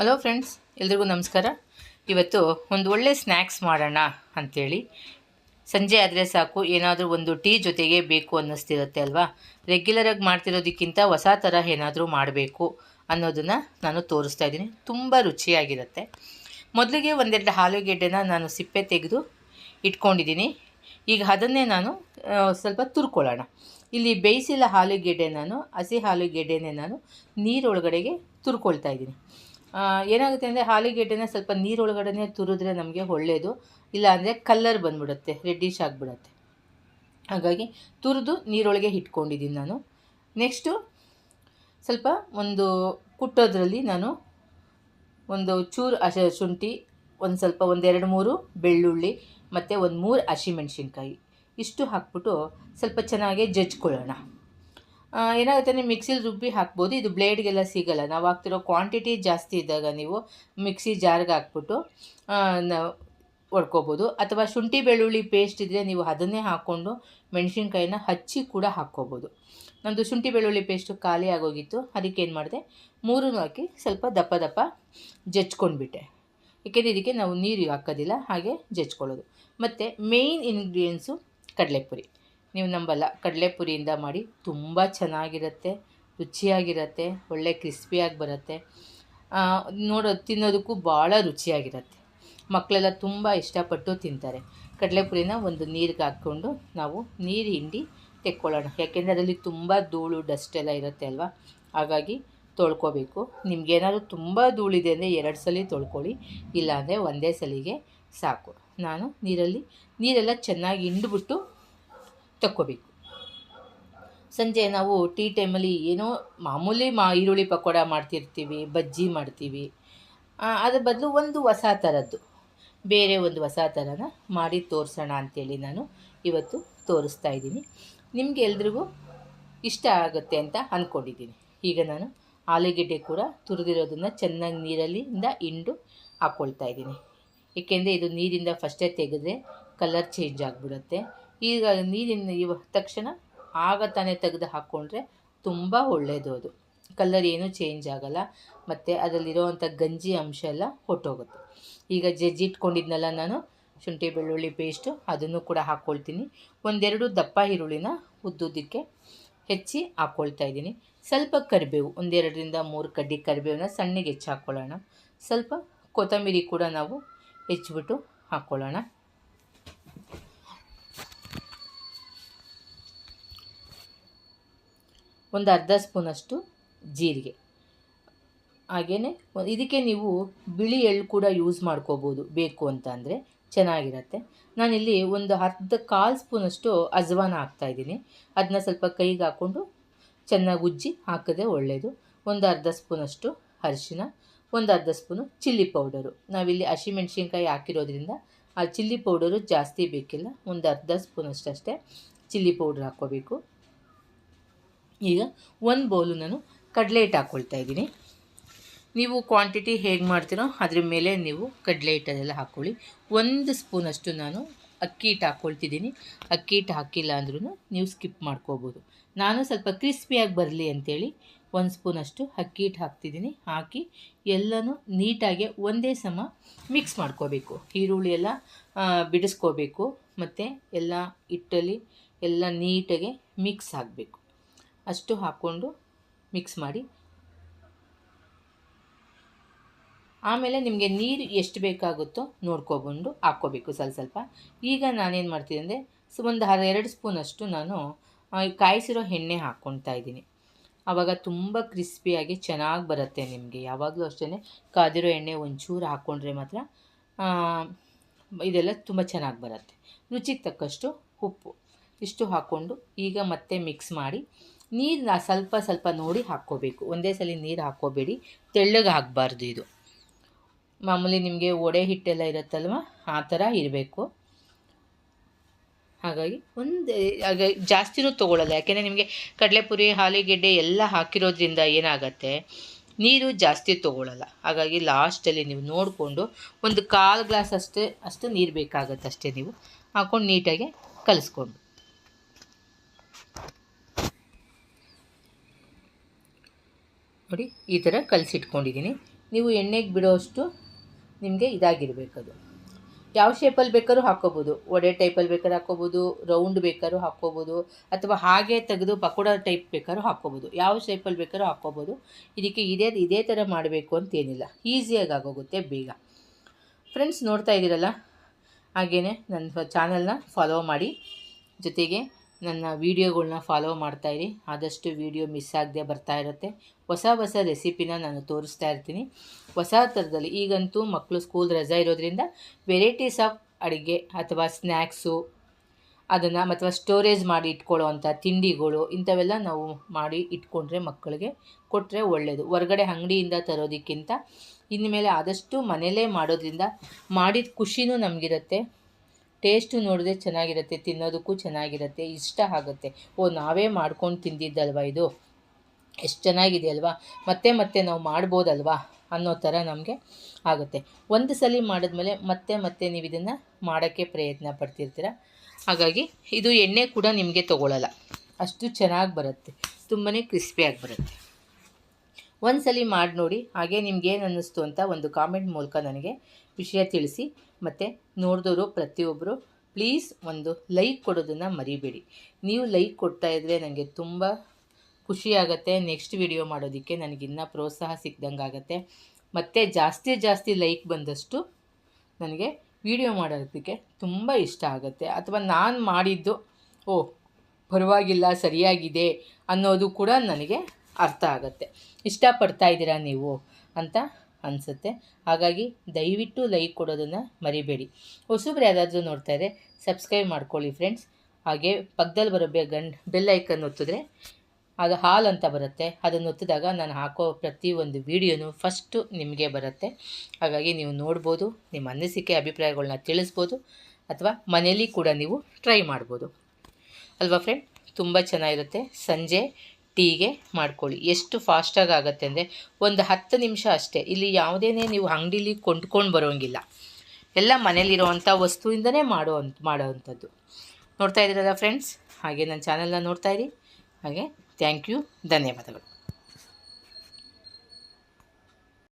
Hello friends ಎಲ್ರಿಗೂ ನಮಸ್ಕಾರ. ಇವತ್ತು ಒಂದು ಒಳ್ಳೆ ಸ್ನ್ಯಾಕ್ಸ್ ಮಾಡೋಣ ಅಂಥೇಳಿ ಸಂಜೆ ಆದರೆ ಸಾಕು. ಏನಾದರೂ ಒಂದು ಟೀ ಜೊತೆಗೆ ಬೇಕು ಅನ್ನಿಸ್ತಿರುತ್ತೆ ಅಲ್ವಾ? ರೆಗ್ಯುಲರಾಗಿ ಮಾಡ್ತಿರೋದಕ್ಕಿಂತ ಹೊಸ ಥರ ಏನಾದರೂ ಮಾಡಬೇಕು ಅನ್ನೋದನ್ನು ನಾನು ತೋರಿಸ್ತಾ ಇದ್ದೀನಿ. ತುಂಬ ರುಚಿಯಾಗಿರುತ್ತೆ. ಮೊದಲಿಗೆ ಒಂದೆರಡು ಆಲೂಗೆಡ್ಡೆನ ನಾನು ಸಿಪ್ಪೆ ತೆಗೆದು ಇಟ್ಕೊಂಡಿದ್ದೀನಿ. ಈಗ ಅದನ್ನೇ ನಾನು ಸ್ವಲ್ಪ ತುರ್ಕೊಳ್ಳೋಣ. ಇಲ್ಲಿ ಬೇಯಿಸಿಲ್ಲ ಆಲೂಗೆಡ್ಡೆ ನಾನು, ಹಸಿ ಆಲೂಗೆಡ್ಡೆನೇ ನಾನು ನೀರೊಳಗಡೆಗೆ ತುರ್ಕೊಳ್ತಾ ಇದ್ದೀನಿ. ಏನಾಗುತ್ತೆ ಅಂದರೆ ಹಾಲಿಗೆಡ್ಡೆನ ಸ್ವಲ್ಪ ನೀರೊಳಗಡೆನೆ ತುರಿದ್ರೆ ನಮಗೆ ಒಳ್ಳೆಯದು ಇಲ್ಲ ಅಂದರೆ ಕಲ್ಲರ್ ಬಂದ್ಬಿಡುತ್ತೆ ರೆಡ್ಡಿಶ್ ಆಗಿಬಿಡುತ್ತೆ. ಹಾಗಾಗಿ ತುರಿದು ನೀರೊಳಗೆ ಇಟ್ಕೊಂಡಿದ್ದೀನಿ ನಾನು. ನೆಕ್ಸ್ಟು ಸ್ವಲ್ಪ ಒಂದು ಕುಟ್ಟೋದ್ರಲ್ಲಿ ನಾನು ಒಂದು ಚೂರು ಹಸಿ ಶುಂಠಿ, ಒಂದು ಸ್ವಲ್ಪ ಒಂದೆರಡು ಮೂರು ಬೆಳ್ಳುಳ್ಳಿ, ಮತ್ತು ಒಂದು ಮೂರು ಹಸಿಮೆಣ್ಸಿನ್ಕಾಯಿ. ಇಷ್ಟು ಹಾಕ್ಬಿಟ್ಟು ಸ್ವಲ್ಪ ಚೆನ್ನಾಗಿ ಜಜ್ಕೊಳ್ಳೋಣ ಏನಾಗುತ್ತೆ, ನೀವು ಮಿಕ್ಸಿಲಿ ರುಬ್ಬಿ ಹಾಕ್ಬೋದು. ಇದು ಬ್ಲೇಡ್ಗೆಲ್ಲ ಸಿಗಲ್ಲ. ನಾವು ಹಾಕ್ತಿರೋ ಕ್ವಾಂಟಿಟಿ ಜಾಸ್ತಿ ಇದ್ದಾಗ ನೀವು ಮಿಕ್ಸಿ ಜಾರ್ಗೆ ಹಾಕ್ಬಿಟ್ಟು ನಾವು ಹೊಡ್ಕೋಬೋದು ಅಥವಾ ಶುಂಠಿ ಬೆಳ್ಳುಳ್ಳಿ ಪೇಸ್ಟ್ ಇದ್ದರೆ ನೀವು ಅದನ್ನೇ ಹಾಕ್ಕೊಂಡು ಮೆಣಸಿನ್ಕಾಯಿನ ಹಚ್ಚಿ ಕೂಡ ಹಾಕ್ಕೋಬೋದು. ನಮ್ಮದು ಶುಂಠಿ ಬೆಳ್ಳುಳ್ಳಿ ಪೇಸ್ಟು ಖಾಲಿ ಆಗೋಗಿತ್ತು. ಅದಕ್ಕೆ ಏನು ಮಾಡಿದೆ? ಮೂರೂ ಹಾಕಿ ಸ್ವಲ್ಪ ದಪ್ಪ ದಪ್ಪ ಜಜ್ಕೊಂಡ್ಬಿಟ್ಟೆ. ಏಕೆಂದರೆ ಇದಕ್ಕೆ ನಾವು ನೀರು ಹಾಕೋದಿಲ್ಲ, ಹಾಗೆ ಜಜ್ಕೊಳ್ಳೋದು. ಮತ್ತು ಮೇಯ್ನ್ ಇಂಗ್ರೀಡಿಯೆಂಟ್ಸು ಕಡಲೆಪುರಿ. ನೀವು ನಂಬಲ್ಲ. ಕಡಲೆಪುರಿಯಿಂದ ಮಾಡಿ ತುಂಬ ಚೆನ್ನಾಗಿರುತ್ತೆ, ರುಚಿಯಾಗಿರುತ್ತೆ, ಒಳ್ಳೆ ಕ್ರಿಸ್ಪಿಯಾಗಿ ಬರುತ್ತೆ. ನೋಡೋದು ನೋಡೋ, ತಿನ್ನೋದಕ್ಕೂ ಭಾಳ ರುಚಿಯಾಗಿರುತ್ತೆ. ಮಕ್ಕಳೆಲ್ಲ ತುಂಬ ಇಷ್ಟಪಟ್ಟು ತಿಂತಾರೆ. ಕಡಲೆಪುರಿನ ಒಂದು ನೀರಿಗೆ ಹಾಕ್ಕೊಂಡು ನಾವು ನೀರು ಹಿಂಡಿ ತೆಕ್ಕೊಳ್ಳೋಣ. ಯಾಕೆಂದರೆ ಅದರಲ್ಲಿ ತುಂಬ ಧೂಳು, ಡಸ್ಟ್ ಎಲ್ಲ ಇರುತ್ತೆ ಅಲ್ವಾ? ಹಾಗಾಗಿ ತೊಳ್ಕೊಬೇಕು. ನಿಮ್ಗೇನಾದ್ರು ತುಂಬ ಧೂಳಿದೆ ಅಂದರೆ ಎರಡು ಸಲ ತೊಳ್ಕೊಳ್ಳಿ, ಇಲ್ಲಾಂದರೆ ಒಂದೇ ಸಲಿಗೆ ಸಾಕು. ನಾನು ನೀರಲ್ಲಿ ನೀರೆಲ್ಲ ಚೆನ್ನಾಗಿ ಹಿಂಡ್ಬಿಟ್ಟು ತಕ್ಕೋಬೇಕು. ಸಂಜೆ ನಾವು ಟೀ ಟೈಮಲ್ಲಿ ಏನೋ ಮಾಮೂಲಿ ಮಾ ಈರುಳ್ಳಿ ಪಕೋಡ ಮಾಡ್ತಿರ್ತೀವಿ, ಬಜ್ಜಿ ಮಾಡ್ತೀವಿ. ಅದ್ರ ಬದಲು ಒಂದು ಹೊಸ ಥರದ್ದು. ಬೇರೆ ಒಂದು ಹೊಸ ಥರನ ಮಾಡಿ ತೋರಿಸೋಣ ಅಂತೇಳಿ ನಾನು ಇವತ್ತು ತೋರಿಸ್ತಾ ಇದ್ದೀನಿ. ನಿಮಗೆ ಎಲ್ರಿಗೂ ಇಷ್ಟ ಆಗುತ್ತೆ ಅಂತ ಅಂದ್ಕೊಂಡಿದ್ದೀನಿ ಈಗ ನಾನು ಆಲೂಗೆಡ್ಡೆ ಕೂಡ ತುರಿದಿರೋದನ್ನು ಚೆನ್ನಾಗಿ ನೀರಲ್ಲಿಂದ ಹಿಂಡು ಹಾಕ್ಕೊಳ್ತಾ ಇದ್ದೀನಿ. ಏಕೆಂದರೆ ಇದು ನೀರಿಂದ ಫಸ್ಟೇ ತೆಗೆದ್ರೆ ಕಲರ್ ಚೇಂಜ್ ಆಗಿಬಿಡುತ್ತೆ. ಈಗ ನೀರಿನ ಇವ ತಕ್ಷಣ ಆಗ ತಾನೇ ತೆಗೆದು ಹಾಕ್ಕೊಂಡ್ರೆ ತುಂಬ ಒಳ್ಳೆಯದು ಅದು. ಕಲರ್ ಏನೂ ಚೇಂಜ್ ಆಗಲ್ಲ. ಮತ್ತು ಅದರಲ್ಲಿರೋವಂಥ ಗಂಜಿ ಅಂಶ ಎಲ್ಲ ಹೊಟ್ಟೋಗುತ್ತೆ ಈಗ ಜಜ್ಜಿಟ್ಕೊಂಡಿದ್ನಲ್ಲ ನಾನು, ಶುಂಠಿ, ಬೆಳ್ಳುಳ್ಳಿ ಪೇಸ್ಟು ಅದನ್ನು ಕೂಡ ಹಾಕ್ಕೊಳ್ತೀನಿ ಒಂದೆರಡು ದಪ್ಪ ಈರುಳ್ಳಿನ ಉದ್ದುದಕ್ಕೆ ಹೆಚ್ಚಿ ಹಾಕ್ಕೊಳ್ತಾ ಇದ್ದೀನಿ. ಸ್ವಲ್ಪ ಕರಿಬೇವು, ಒಂದೆರಡರಿಂದ ಮೂರು ಕಡ್ಡಿ ಕರಿಬೇವನ್ನ ಸಣ್ಣಗೆ ಹೆಚ್ಚಿ ಹಾಕ್ಕೊಳ್ಳೋಣ ಸ್ವಲ್ಪ ಕೊತ್ತಂಬರಿ ಕೂಡ ನಾವು ಹೆಚ್ಚಿಬಿಟ್ಟು ಹಾಕ್ಕೊಳ್ಳೋಣ ಒಂದು ಅರ್ಧ ಸ್ಪೂನಷ್ಟು ಜೀರಿಗೆ. ಹಾಗೆಯೇ ಇದಕ್ಕೆ ನೀವು ಬಿಳಿ ಎಳ್ಳು ಕೂಡ ಯೂಸ್ ಮಾಡ್ಕೋಬೋದು. ಬೇಕು ಅಂತ ಅಂದರೆ ಚೆನ್ನಾಗಿರತ್ತೆ. ನಾನಿಲ್ಲಿ ಒಂದು ಅರ್ಧ ಕಾಲು ಸ್ಪೂನಷ್ಟು ಅಜ್ವಾನ ಹಾಕ್ತಾಯಿದ್ದೀನಿ ಅದನ್ನ ಸ್ವಲ್ಪ ಕೈಗೆ ಹಾಕ್ಕೊಂಡು ಚೆನ್ನಾಗಿ ಉಜ್ಜಿ ಹಾಕಿದ್ರೆ ಒಳ್ಳೆಯದು ಒಂದು ಅರ್ಧ ಸ್ಪೂನಷ್ಟು ಅರಿಶಿನ, ಒಂದು ಅರ್ಧ ಸ್ಪೂನು ಚಿಲ್ಲಿ ಪೌಡರು. ನಾವಿಲ್ಲಿ ಹಸಿಮೆಣ್ಸಿನ್ಕಾಯಿ ಹಾಕಿರೋದ್ರಿಂದ ಆ ಚಿಲ್ಲಿ ಪೌಡರು ಜಾಸ್ತಿ ಬೇಕಿಲ್ಲ. ಒಂದು ಅರ್ಧ ಸ್ಪೂನಷ್ಟು ಅಷ್ಟೇ ಚಿಲ್ಲಿ ಪೌಡ್ರ್ ಹಾಕ್ಕೋಬೇಕು. ಈಗ ಒಂದು ಬೌಲು ನಾನು ಕಡಲೆ ಹಿಟ್ಟು ಹಾಕ್ಕೊಳ್ತಾ ಇದ್ದೀನಿ. ನೀವು ಕ್ವಾಂಟಿಟಿ ಹೇಗೆ ಮಾಡ್ತೀರೋ ಅದ್ರ ಮೇಲೆ ನೀವು ಕಡಲೆ ಹಿಟ್ಟನ್ನೆಲ್ಲ ಹಾಕ್ಕೊಳ್ಳಿ ಒಂದು ಸ್ಪೂನಷ್ಟು ನಾನು ಅಕ್ಕಿ ಹಿಟ್ಟು ಹಾಕ್ಕೊಳ್ತಿದ್ದೀನಿ ಅಕ್ಕಿ ಹಿಟ್ಟು ಹಾಕಿಲ್ಲ ಅಂದ್ರೂ ನೀವು ಸ್ಕಿಪ್ ಮಾಡ್ಕೋಬೋದು. ನಾನು ಸ್ವಲ್ಪ ಕ್ರಿಸ್ಪಿಯಾಗಿ ಬರಲಿ ಅಂಥೇಳಿ ಒಂದು ಸ್ಪೂನಷ್ಟು ಅಕ್ಕಿ ಹಿಟ್ಟು ಹಾಕ್ತಿದ್ದೀನಿ. ಹಾಕಿ ಎಲ್ಲನೂ ನೀಟಾಗಿ ಒಂದೇ ಸಮ ಮಿಕ್ಸ್ ಮಾಡ್ಕೋಬೇಕು. ಈರುಳ್ಳಿ ಎಲ್ಲ ಬಿಡಿಸ್ಕೋಬೇಕು. ಮತ್ತು ಎಲ್ಲ ಹಿಟ್ಟಲ್ಲಿ ಎಲ್ಲ ನೀಟಾಗಿ ಮಿಕ್ಸ್ ಆಗಬೇಕು. ಅಷ್ಟು ಹಾಕ್ಕೊಂಡು ಮಿಕ್ಸ್ ಮಾಡಿ. ಆಮೇಲೆ ನಿಮಗೆ ನೀರು ಎಷ್ಟು ಬೇಕಾಗುತ್ತೋ ನೋಡ್ಕೊಬಂದು ಹಾಕ್ಕೋಬೇಕು ಸ್ವಲ್ಪ ಸ್ವಲ್ಪ. ಈಗ ನಾನೇನು ಮಾಡ್ತೀನಿ ಅಂದರೆ ಸೊ ಒಂದು ಎರಡು ಸ್ಪೂನಷ್ಟು ನಾನು ಕಾಯಿಸಿರೋ ಎಣ್ಣೆ ಹಾಕ್ಕೊಳ್ತಾ ಇದ್ದೀನಿ. ಆವಾಗ ತುಂಬ ಕ್ರಿಸ್ಪಿಯಾಗಿ ಚೆನ್ನಾಗಿ ಬರುತ್ತೆ ನಿಮಗೆ. ಯಾವಾಗಲೂ ಅಷ್ಟೇ ಕಾದಿರೋ ಎಣ್ಣೆ ಒಂಚೂರು ಹಾಕ್ಕೊಂಡ್ರೆ ಮಾತ್ರ ಇದೆಲ್ಲ ತುಂಬ ಚೆನ್ನಾಗಿ ಬರುತ್ತೆ. ರುಚಿಗೆ ತಕ್ಕಷ್ಟು ಉಪ್ಪು ಇಷ್ಟು ಹಾಕ್ಕೊಂಡು ಈಗ ಮತ್ತೆ ಮಿಕ್ಸ್ ಮಾಡಿ ನೀರನ್ನ ಸ್ವಲ್ಪ ಸ್ವಲ್ಪ ನೋಡಿ ಹಾಕ್ಕೋಬೇಕು. ಒಂದೇ ಸಲ ನೀರು ಹಾಕ್ಕೋಬೇಡಿ. ತೆಳ್ಳಗೆ ಹಾಕಬಾರ್ದು ಇದು. ಮಾಮೂಲಿ ನಿಮಗೆ ಒಡೆ ಹಿಟ್ಟೆಲ್ಲ ಇರುತ್ತಲ್ವ? ಆ ಥರ ಇರಬೇಕು. ಹಾಗಾಗಿ ಒಂದು ಜಾಸ್ತಿನೂ ತೊಗೊಳ್ಳಲ್ಲ ಯಾಕೆಂದರೆ ನಿಮಗೆ ಕಡಲೆಪುರಿ, ಹಾಲಿಗೆಡ್ಡೆ ಎಲ್ಲ ಹಾಕಿರೋದ್ರಿಂದ ಏನಾಗತ್ತೆ? ನೀರು ಜಾಸ್ತಿ ತೊಗೊಳ್ಳಲ್ಲ ಹಾಗಾಗಿ ಲಾಸ್ಟಲ್ಲಿ ನೀವು ನೋಡಿಕೊಂಡು ಒಂದು ಕಾಲು ಗ್ಲಾಸ್ ಅಷ್ಟೇ, ಅಷ್ಟು ನೀರು ಬೇಕಾಗತ್ತೆ ಅಷ್ಟೇ ನೀವು ಹಾಕ್ಕೊಂಡು ನೀಟಾಗಿ ಕಲಿಸ್ಕೊಂಡು. ನೋಡಿ, ಈ ಥರ ಕಲಸಿಟ್ಕೊಂಡಿದ್ದೀನಿ ನೀವು ಎಣ್ಣೆಗೆ ಬಿಡೋಷ್ಟು ನಿಮಗೆ ಇದಾಗಿರಬೇಕದು. ಯಾವ ಶೇಪಲ್ಲಿ ಬೇಕಾದ್ರೂ ಹಾಕ್ಕೋಬೋದು. ವಡೆ ಟೈಪಲ್ಲಿ ಬೇಕಾದ್ರೂ ಹಾಕ್ಕೋಬೋದು ರೌಂಡ್ ಬೇಕಾದ್ರೂ ಹಾಕ್ಕೋಬೋದು, ಅಥವಾ ಹಾಗೆ ತೆಗೆದು ಪಕೋಡ ಟೈಪ್ ಬೇಕಾದ್ರೂ ಹಾಕ್ಕೋಬೋದು. ಯಾವ ಶೇಪಲ್ಲಿ ಬೇಕಾದ್ರೂ ಹಾಕ್ಕೋಬೋದು. ಇದಕ್ಕೆ ಇದೇ ಇದೇ ಥರ ಮಾಡಬೇಕು ಅಂತೇನಿಲ್ಲ. ಈಸಿಯಾಗಿ ಆಗೋಗುತ್ತೆ ಬೇಗ. ಫ್ರೆಂಡ್ಸ್ ನೋಡ್ತಾ ಇದ್ದೀರಲ್ಲ? ಹಾಗೆಯೇ ನನ್ನ ಚಾನಲ್ನ ಫಾಲೋ ಮಾಡಿ. ಜೊತೆಗೆ ನನ್ನ ವೀಡಿಯೋಗಳನ್ನ ಫಾಲೋ ಮಾಡ್ತಾಯಿರಿ ಆದಷ್ಟು ವೀಡಿಯೋ ಮಿಸ್ ಆಗದೆ ಬರ್ತಾ ಇರುತ್ತೆ. ಹೊಸ ಹೊಸ ರೆಸಿಪಿನ ನಾನು ತೋರಿಸ್ತಾ ಇರ್ತೀನಿ. ಹೊಸ ಥರದಲ್ಲಿ ಈಗಂತೂ ಮಕ್ಕಳು ಸ್ಕೂಲ್ ರಜಾ ಇರೋದ್ರಿಂದ ವೆರೈಟೀಸ್ ಆಫ್ ಅಡುಗೆ ಅಥವಾ ಸ್ನ್ಯಾಕ್ಸು ಅದನ್ನು ಅಥವಾ ಸ್ಟೋರೇಜ್ ಮಾಡಿ ಇಟ್ಕೊಳ್ಳೋ ಅಂಥ ತಿಂಡಿಗಳು ಇಂಥವೆಲ್ಲ ನಾವು ಮಾಡಿ ಇಟ್ಕೊಂಡ್ರೆ ಮಕ್ಕಳಿಗೆ ಕೊಟ್ಟರೆ ಒಳ್ಳೆಯದು ಹೊರಗಡೆ ಅಂಗಡಿಯಿಂದ ತರೋದಕ್ಕಿಂತ ಇನ್ಮೇಲೆ ಆದಷ್ಟು ಮನೆಯಲ್ಲೇ ಮಾಡೋದ್ರಿಂದ ಮಾಡಿದ ಖುಷಿನೂ ನಮಗಿರುತ್ತೆ. ಟೇಸ್ಟು ನೋಡಿದ್ರೆ ಚೆನ್ನಾಗಿರುತ್ತೆ, ತಿನ್ನೋದಕ್ಕೂ ಚೆನ್ನಾಗಿರುತ್ತೆ, ಇಷ್ಟ ಆಗುತ್ತೆ. ಓ, ನಾವೇ ಮಾಡ್ಕೊಂಡು ತಿಂದಿದ್ದಲ್ವ ಇದು? ಎಷ್ಟು ಚೆನ್ನಾಗಿದೆ ಅಲ್ವಾ ಮತ್ತೆ ಮತ್ತೆ ನಾವು ಮಾಡ್ಬೋದಲ್ವಾ ಅನ್ನೋ ಥರ ನಮಗೆ ಆಗುತ್ತೆ. ಒಂದು ಸಲ ಮಾಡಿದ್ಮೇಲೆ ಮತ್ತೆ ಮತ್ತೆ ನೀವು ಇದನ್ನು ಮಾಡೋಕ್ಕೆ ಪ್ರಯತ್ನ ಪಡ್ತಿರ್ತೀರ. ಹಾಗಾಗಿ ಇದು ಎಣ್ಣೆ ಕೂಡ ನಿಮಗೆ ತೊಗೊಳ್ಳಲ್ಲ ಅಷ್ಟು ಚೆನ್ನಾಗಿ ಬರುತ್ತೆ. ತುಂಬಾ ಕ್ರಿಸ್ಪಿಯಾಗಿ ಬರುತ್ತೆ. ಒಂದು ಸಲ ಮಾಡಿ ನೋಡಿ, ಹಾಗೆ ನಿಮ್ಗೆ ಏನು ಅನ್ನಿಸ್ತು ಅಂತ ಒಂದು ಕಾಮೆಂಟ್ ಮೂಲಕ ನನಗೆ ವಿಷಯ ತಿಳಿಸಿ ಮತ್ತು ನೋಡಿದವರು ಪ್ರತಿಯೊಬ್ಬರು ಪ್ಲೀಸ್ ಒಂದು ಲೈಕ್ ಕೊಡೋದನ್ನು ಮರಿಬೇಡಿ. ನೀವು ಲೈಕ್ ಕೊಡ್ತಾ ಇದ್ದರೆ ನನಗೆ ತುಂಬ ಖುಷಿಯಾಗತ್ತೆ ನೆಕ್ಸ್ಟ್ ವಿಡಿಯೋ ಮಾಡೋದಕ್ಕೆ ನನಗಿನ್ನ ಪ್ರೋತ್ಸಾಹ ಸಿಕ್ದಂಗೆ ಆಗುತ್ತೆ. ಮತ್ತು ಜಾಸ್ತಿ ಜಾಸ್ತಿ ಲೈಕ್ ಬಂದಷ್ಟು ನನಗೆ ವಿಡಿಯೋ ಮಾಡೋದಕ್ಕೆ ತುಂಬ ಇಷ್ಟ ಆಗುತ್ತೆ. ಅಥವಾ ನಾನು ಮಾಡಿದ್ದು, ಓ, ಪರವಾಗಿಲ್ಲ, ಸರಿಯಾಗಿದೆ ಅನ್ನೋದು ಕೂಡ ನನಗೆ ಅರ್ಥ ಆಗುತ್ತೆ. ಇಷ್ಟಪಡ್ತಾ ಇದ್ದೀರಾ ನೀವು ಅಂತ ಅನಿಸುತ್ತೆ. ಹಾಗಾಗಿ ದಯವಿಟ್ಟು ಲೈಕ್ ಕೊಡೋದನ್ನು ಮರಿಬೇಡಿ. ಹೊಸಬ್ರು ಯಾರಾದರೂ ಇದ್ದರೆ ಸಬ್ಸ್ಕ್ರೈಬ್ ಮಾಡ್ಕೊಳ್ಳಿ ಫ್ರೆಂಡ್ಸ್. ಹಾಗೆ ಪಕ್ಕದಲ್ಲಿ ಬರೋ ಬೆ, ಗಂಡ್, ಬೆಲ್ ಐಕನ್ ಒತ್ತಿದ್ರೆ ಅದು ಹಾಲ್ ಅಂತ ಬರುತ್ತೆ. ಅದನ್ನು ಒತ್ತಿದಾಗ ನಾನು ಹಾಕೋ ಪ್ರತಿ ಒಂದು ವೀಡಿಯೋನು ಫಸ್ಟು ನಿಮಗೆ ಬರುತ್ತೆ. ಹಾಗಾಗಿ ನೀವು ನೋಡ್ಬೋದು, ನಿಮ್ಮ ಅನಿಸಿಕೆ ಅಭಿಪ್ರಾಯಗಳನ್ನ ತಿಳಿಸ್ಬೋದು, ಅಥವಾ ಮನೇಲಿ ಕೂಡ ನೀವು ಟ್ರೈ ಮಾಡ್ಬೋದು. ಅಲ್ವಾ ಫ್ರೆಂಡ್? ತುಂಬ ಚೆನ್ನಾಗಿರುತ್ತೆ. ಸಂಜೆ ಟೀಗೆ ಮಾಡ್ಕೊಳ್ಳಿ. ಎಷ್ಟು ಫಾಸ್ಟಾಗಿ ಆಗುತ್ತೆ ಅಂದರೆ ಒಂದು ಹತ್ತು ನಿಮಿಷ ಅಷ್ಟೇ. ಇಲ್ಲಿ ಯಾವುದೇ ನೀವು ಅಂಗಡೀಲಿ ಕೊಂಡ್ಕೊಂಡು ಬರೋಂಗಿಲ್ಲ. ಎಲ್ಲ ಮನೇಲಿರೋವಂಥ ವಸ್ತುವಿಂದನೇ ಮಾಡೋ ಮಾಡೋವಂಥದ್ದು ನೋಡ್ತಾ ಇದ್ದೀರಲ್ಲ ಫ್ರೆಂಡ್ಸ್ ಹಾಗೆ ನನ್ನ ಚಾನೆಲ್ನ ನೋಡ್ತಾ ಇರಿ. ಹಾಗೆ ಥ್ಯಾಂಕ್ ಯು ಧನ್ಯವಾದಗಳು.